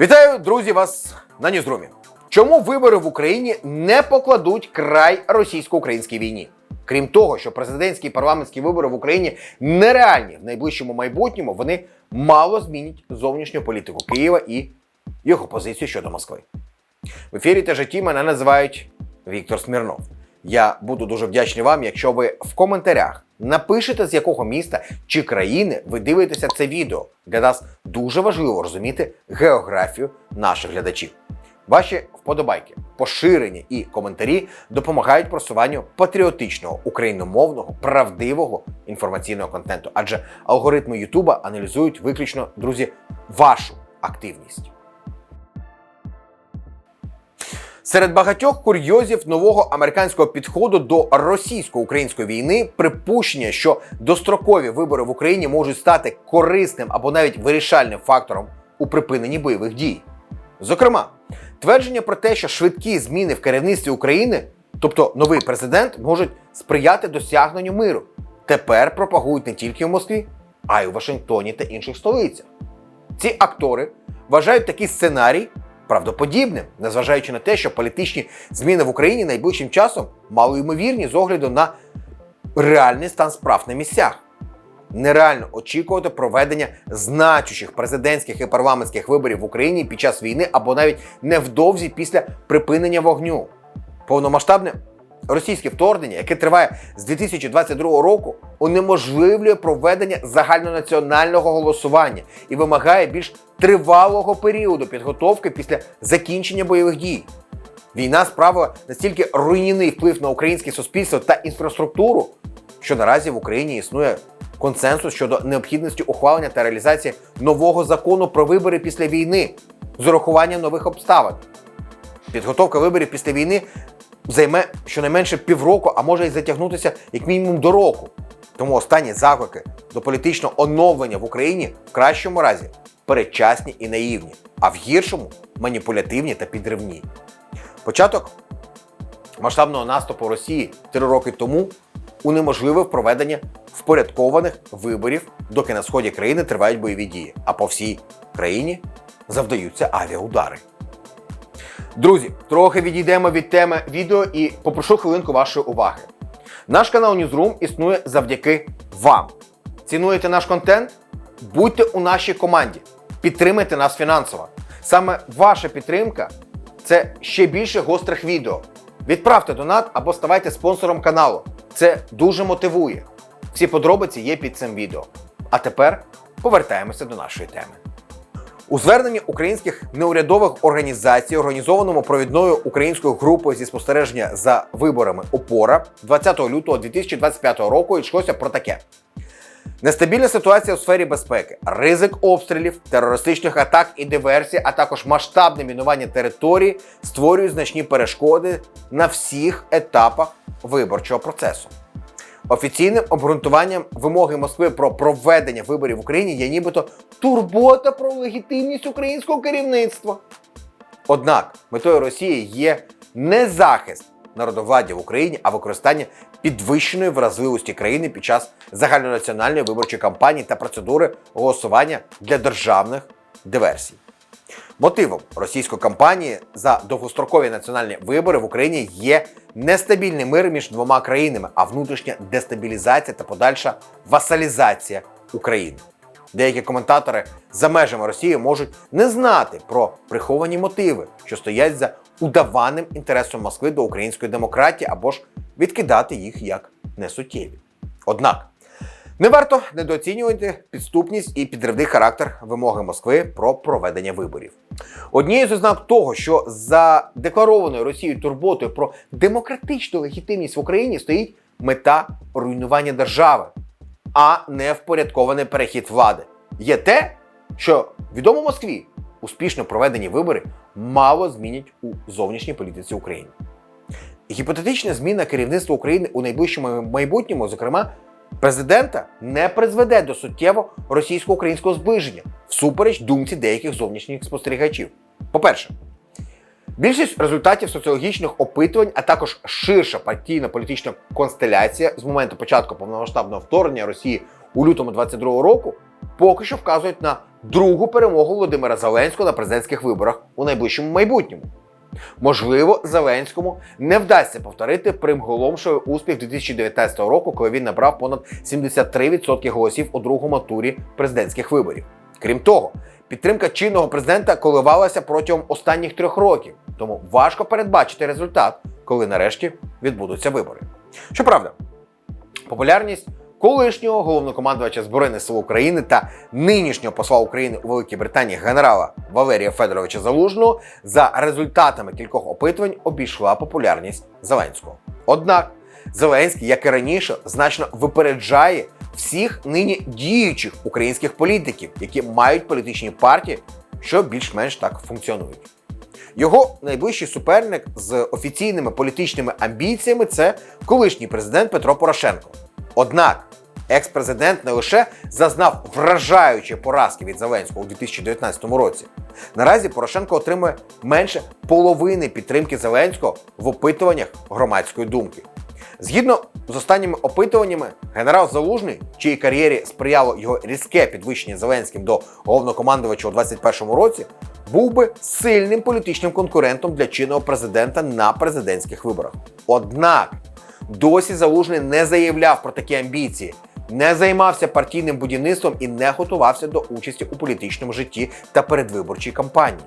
Вітаю, друзі, вас на Ньюзрумі. Чому вибори в Україні не покладуть край російсько-українській війні? Крім того, що президентські і парламентські вибори в Україні нереальні в найближчому майбутньому, вони мало змінять зовнішню політику Києва і його позицію щодо Москви. В ефірі та житті мене називають Віктор Смірнов. Я буду дуже вдячний вам, якщо ви в коментарях напишете, з якого міста чи країни ви дивитеся це відео. Для нас дуже важливо розуміти географію наших глядачів. Ваші вподобайки, поширення і коментарі допомагають просуванню патріотичного, україномовного, правдивого інформаційного контенту, адже алгоритми Ютуба аналізують виключно, друзі, вашу активність. Серед багатьох курйозів нового американського підходу до російсько-української війни припущення, що дострокові вибори в Україні можуть стати корисним або навіть вирішальним фактором у припиненні бойових дій. Зокрема, твердження про те, що швидкі зміни в керівництві України, тобто новий президент, можуть сприяти досягненню миру, тепер пропагують не тільки в Москві, а й у Вашингтоні та інших столицях. Ці актори вважають такий сценарій правдоподібним, незважаючи на те, що політичні зміни в Україні найближчим часом мало ймовірні з огляду на реальний стан справ на місцях. Нереально очікувати проведення значущих президентських і парламентських виборів в Україні під час війни або навіть невдовзі після припинення вогню. Повномасштабне російське вторгнення, яке триває з 2022 року, унеможливлює проведення загальнонаціонального голосування і вимагає більш тривалого періоду підготовки після закінчення бойових дій. Війна справила настільки руйнівний вплив на українське суспільство та інфраструктуру, що наразі в Україні існує консенсус щодо необхідності ухвалення та реалізації нового закону про вибори після війни з урахуванням нових обставин. Підготовка виборів після війни займе щонайменше півроку, а може й затягнутися як мінімум до року. Тому останні заклики до політичного оновлення в Україні в кращому разі передчасні і наївні, а в гіршому маніпулятивні та підривні. Початок масштабного наступу Росії три роки тому унеможливив проведення впорядкованих виборів, доки на сході країни тривають бойові дії, а по всій країні завдаються авіаудари. Друзі, трохи відійдемо від теми відео і попрошу хвилинку вашої уваги. Наш канал Newsroom існує завдяки вам. Цінуєте наш контент? Будьте у нашій команді, підтримайте нас фінансово. Саме ваша підтримка це ще більше гострих відео. Відправте донат або ставайте спонсором каналу. Це дуже мотивує. Всі подробиці є під цим відео. А тепер повертаємося до нашої теми. У зверненні українських неурядових організацій, організованому провідною українською групою зі спостереження за виборами ОПОРА 20 лютого 2025 року йшлося про таке: нестабільна ситуація у сфері безпеки, ризик обстрілів, терористичних атак і диверсій, а також масштабне мінування території створюють значні перешкоди на всіх етапах виборчого процесу. Офіційним обґрунтуванням вимоги Москви про проведення виборів в Україні є нібито турбота про легітимність українського керівництва. Однак метою Росії є не захист народовладдя в Україні, а використання підвищеної вразливості країни під час загальнонаціональної виборчої кампанії та процедури голосування для державних диверсій. Мотивом російської кампанії за довгострокові національні вибори в Україні є нестабільний мир між двома країнами, а внутрішня дестабілізація та подальша васалізація України. Деякі коментатори за межами Росії можуть не знати про приховані мотиви, що стоять за удаваним інтересом Москви до української демократії або ж відкидати їх як несуттєві. Однак не варто недооцінювати підступність і підривний характер вимоги Москви про проведення виборів. Однією з ознак того, що за декларованою Росією турботою про демократичну легітимність в Україні стоїть мета руйнування держави, а не впорядкований перехід влади. Є те, що відомо Москві успішно проведені вибори мало змінять у зовнішній політиці України. Гіпотетична зміна керівництва України у найближчому майбутньому, зокрема, президента, не призведе до суттєво російсько-українського зближення всупереч думці деяких зовнішніх спостерігачів. По-перше, більшість результатів соціологічних опитувань, а також ширша партійно-політична констеляція з моменту початку повномасштабного вторгнення Росії у лютому 22 року поки що вказують на другу перемогу Володимира Зеленського на президентських виборах у найближчому майбутньому. Можливо, Зеленському не вдасться повторити примголомшовий успіх 2019 року, коли він набрав понад 73% голосів у другому турі президентських виборів. Крім того, підтримка чинного президента коливалася протягом останніх трьох років, тому важко передбачити результат, коли нарешті відбудуться вибори. Щоправда, популярність колишнього головнокомандувача Збройних сил України та нинішнього посла України у Великій Британії генерала Валерія Федоровича Залужного за результатами кількох опитувань обійшла популярність Зеленського. Однак Зеленський, як і раніше, значно випереджає всіх нині діючих українських політиків, які мають політичні партії, що більш-менш так функціонують. Його найближчий суперник з офіційними політичними амбіціями це колишній президент Петро Порошенко. Однак екс-президент не лише зазнав вражаючої поразки від Зеленського у 2019 році. Наразі Порошенко отримує менше половини підтримки Зеленського в опитуваннях громадської думки. Згідно з останніми опитуваннями, генерал Залужний, чиїй кар'єрі сприяло його різке підвищення Зеленським до головнокомандувача у 2021 році, був би сильним політичним конкурентом для чинного президента на президентських виборах. Однак досі Залужний не заявляв про такі амбіції, не займався партійним будівництвом і не готувався до участі у політичному житті та передвиборчій кампанії.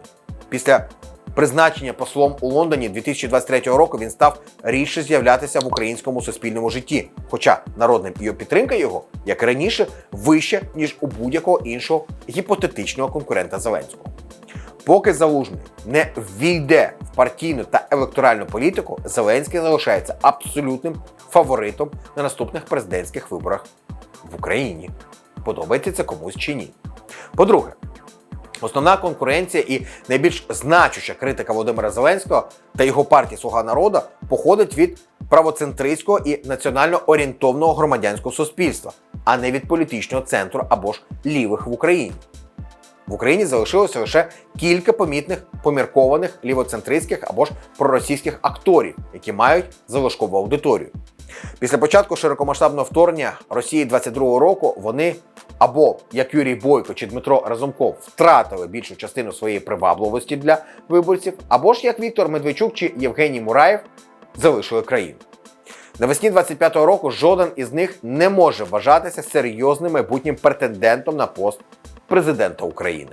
Після призначення послом у Лондоні 2023 року він став рідше з'являтися в українському суспільному житті. Хоча народна підтримка його, як і раніше, вища ніж у будь-якого іншого гіпотетичного конкурента Зеленського. Поки Залужний не ввійде в партійну та електоральну політику, Зеленський залишається абсолютним фаворитом на наступних президентських виборах в Україні. Подобається це комусь чи ні. По-друге, Основна конкуренція і найбільш значуща критика Володимира Зеленського та його партії Слуга народу походить від правоцентристського і національно орієнтовного громадянського суспільства, а не від політичного центру або ж лівих в Україні. В Україні залишилося лише кілька помітних поміркованих лівоцентристських або ж проросійських акторів, які мають залишкову аудиторію. Після початку широкомасштабного вторгнення Росії 22-го року вони або як Юрій Бойко чи Дмитро Разумков втратили більшу частину своєї привабливості для виборців, або ж як Віктор Медведчук чи Євгеній Мураєв залишили країну. Навесні 25-го року жоден із них не може вважатися серйозним майбутнім претендентом на пост президента України.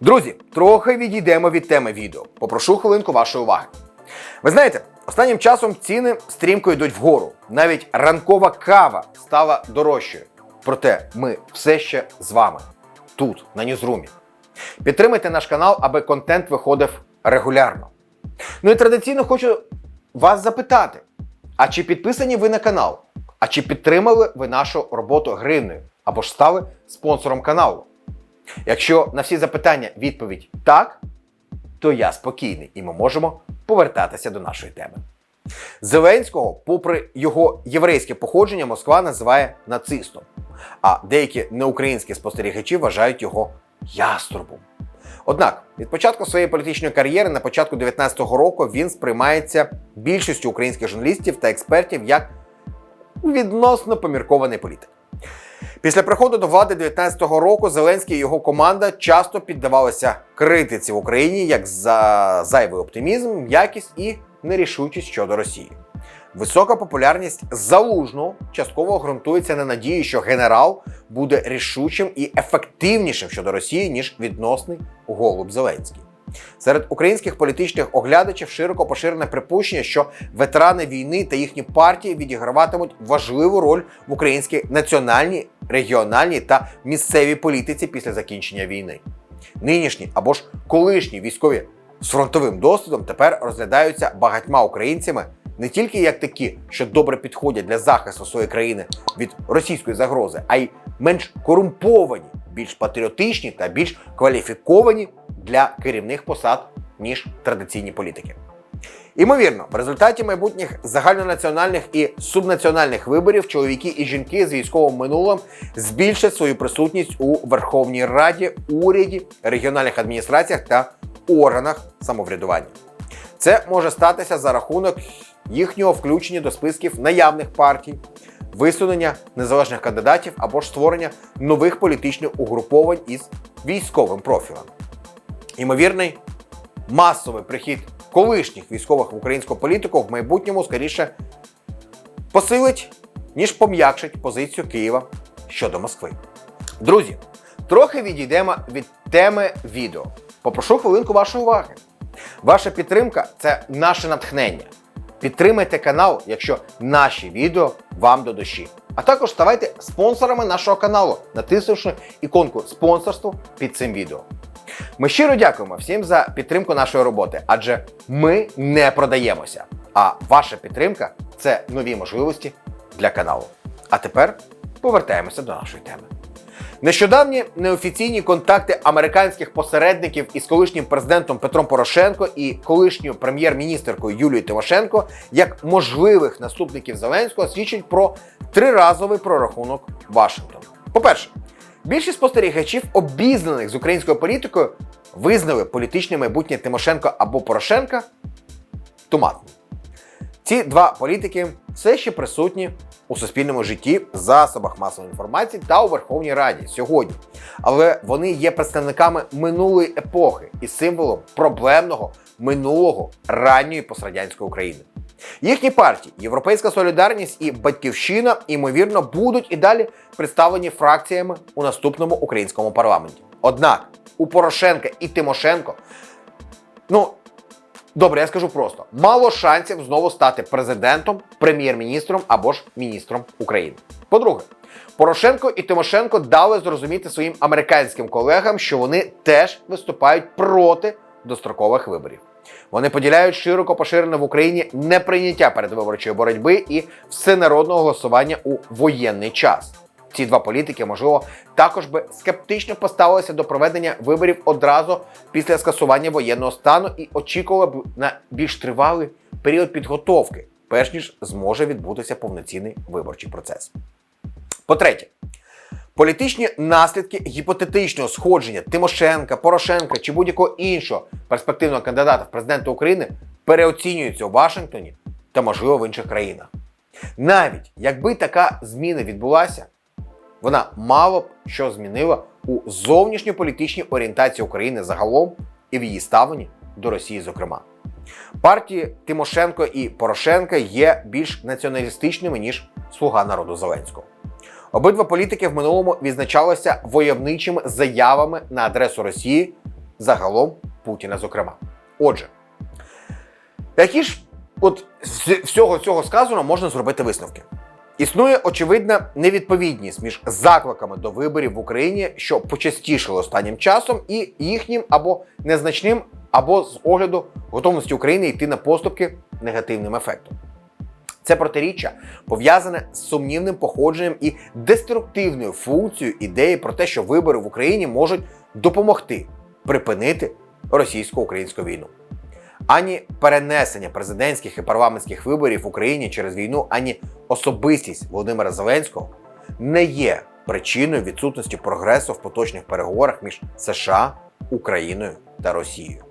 Друзі, трохи відійдемо від теми відео. Попрошу хвилинку вашої уваги. Ви знаєте, останнім часом ціни стрімко йдуть вгору. Навіть ранкова кава стала дорожчою. Проте ми все ще з вами тут, на Ньюзрумі. Підтримайте наш канал, аби контент виходив регулярно. Ну і традиційно хочу вас запитати: а чи підписані ви на канал? А чи підтримали ви нашу роботу гривнею або ж стали спонсором каналу? Якщо на всі запитання відповідь так, то я спокійний і ми можемо повертатися до нашої теми. Зеленського, попри його єврейське походження, Москва називає нацистом, а деякі неукраїнські спостерігачі вважають його яструбом. Однак від початку своєї політичної кар'єри на початку 19-го року він сприймається більшістю українських журналістів та експертів як відносно поміркований політик. Після приходу до влади 19-го року Зеленський і його команда часто піддавалися критиці в Україні як за зайвий оптимізм, м'якість і нерішучість щодо Росії. Висока популярність залужного частково ґрунтується на надії, що генерал буде рішучим і ефективнішим щодо Росії, ніж відносний голуб Зеленський. Серед українських політичних оглядачів широко поширене припущення, що ветерани війни та їхні партії відіграватимуть важливу роль в українській національній, регіональній та місцевій політиці після закінчення війни. Нинішні або ж колишні військові з фронтовим досвідом тепер розглядаються багатьма українцями не тільки як такі, що добре підходять для захисту своєї країни від російської загрози, а й менш корумповані, більш патріотичні та більш кваліфіковані для керівних посад, ніж традиційні політики. Імовірно, в результаті майбутніх загальнонаціональних і субнаціональних виборів чоловіки і жінки з військовим минулим збільшать свою присутність у Верховній Раді, уряді, регіональних адміністраціях та органах самоврядування. Це може статися за рахунок їхнього включення до списків наявних партій, висунення незалежних кандидатів або ж створення нових політичних угруповань із військовим профілем. Ймовірний масовий прихід колишніх військових в українську політику в майбутньому скоріше посилить, ніж пом'якшить позицію Києва щодо Москви. Друзі, трохи відійдемо від теми відео. Попрошу хвилинку вашої уваги. Ваша підтримка це наше натхнення. Підтримайте канал, якщо наші відео вам до душі. А також ставайте спонсорами нашого каналу, натиснувши іконку спонсорству під цим відео. Ми щиро дякуємо всім за підтримку нашої роботи, адже ми не продаємося. А ваша підтримка це нові можливості для каналу. А тепер повертаємося до нашої теми. Нещодавні неофіційні контакти американських посередників із колишнім президентом Петром Порошенко і колишньою прем'єр-міністеркою Юлією Тимошенко як можливих наступників Зеленського свідчать про триразовий прорахунок Вашингтону. По-перше, більшість спостерігачів, обізнаних з українською політикою, визнали політичне майбутнє Тимошенко або Порошенка туманним. Ці два політики все ще присутні у суспільному житті, засобах масової інформації та у Верховній Раді сьогодні. Але вони є представниками минулої епохи і символом проблемного минулого ранньої пострадянської України. Їхні партії Європейська Солідарність і Батьківщина, ймовірно, будуть і далі представлені фракціями у наступному українському парламенті. Однак у Порошенка і Тимошенко, ну Добре, я скажу просто: мало шансів знову стати президентом, прем'єр-міністром або ж міністром України. По-друге, Порошенко і Тимошенко дали зрозуміти своїм американським колегам, що вони теж виступають проти дострокових виборів. Вони поділяють широко поширене в Україні неприйняття передвиборчої боротьби і всенародного голосування у воєнний час. Ці два політики, можливо, також би скептично поставилися до проведення виборів одразу після скасування воєнного стану і очікували б на більш тривалий період підготовки, перш ніж зможе відбутися повноцінний виборчий процес. По-третє, політичні наслідки гіпотетичного сходження Тимошенка, Порошенка чи будь-якого іншого перспективного кандидата в президенти України переоцінюються у Вашингтоні та, можливо, в інших країнах. Навіть якби така зміна відбулася, вона мало б що змінила у зовнішньополітичній орієнтації України загалом і в її ставленні до Росії, зокрема. Партії Тимошенко і Порошенка є більш націоналістичними ніж Слуга народу Зеленського. Обидва політики в минулому відзначалися войовничими заявами на адресу Росії, загалом Путіна, зокрема. Отже, які ж от з всього цього сказано можна зробити висновки? Існує очевидна невідповідність між закликами до виборів в Україні, що почастішили останнім часом, і їхнім або незначним, або з огляду готовності України йти на поступки негативним ефектом. Це протиріччя пов'язане з сумнівним походженням і деструктивною функцією ідеї про те, що вибори в Україні можуть допомогти припинити російсько-українську війну. Ані перенесення президентських і парламентських виборів в Україні через війну, ані особистість Володимира Зеленського не є причиною відсутності прогресу в поточних переговорах між США, Україною та Росією.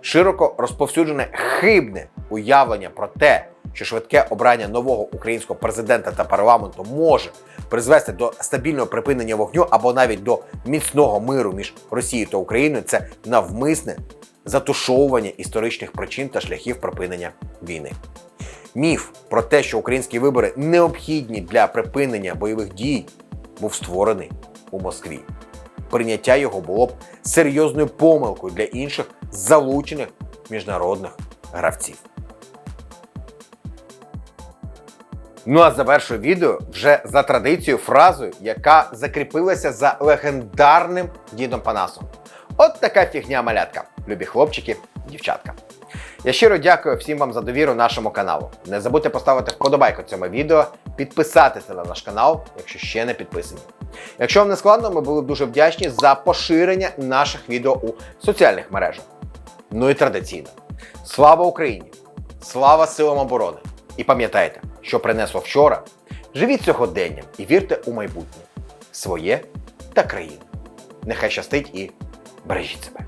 Широко розповсюджене хибне уявлення про те, що швидке обрання нового українського президента та парламенту може призвести до стабільного припинення вогню або навіть до міцного миру між Росією та Україною, це навмисне затушовування історичних причин та шляхів припинення війни. Міф про те, що українські вибори необхідні для припинення бойових дій, був створений у Москві. Прийняття його було б серйозною помилкою для інших залучених міжнародних гравців. Ну а завершую відео вже за традицією фразою, яка закріпилася за легендарним дідом Панасом. От така фігня малятка, любі хлопчики, дівчатка. Я щиро дякую всім вам за довіру нашому каналу. Не забудьте поставити вподобайку цьому відео, підписатися на наш канал, якщо ще не підписані. Якщо вам не складно, ми були б дуже вдячні за поширення наших відео у соціальних мережах. Ну і традиційно. Слава Україні! Слава силам оборони! І пам'ятайте, що принесло вчора. Живіть сьогоденням і вірте у майбутнє своє та країну. Нехай щастить і бережіть себе.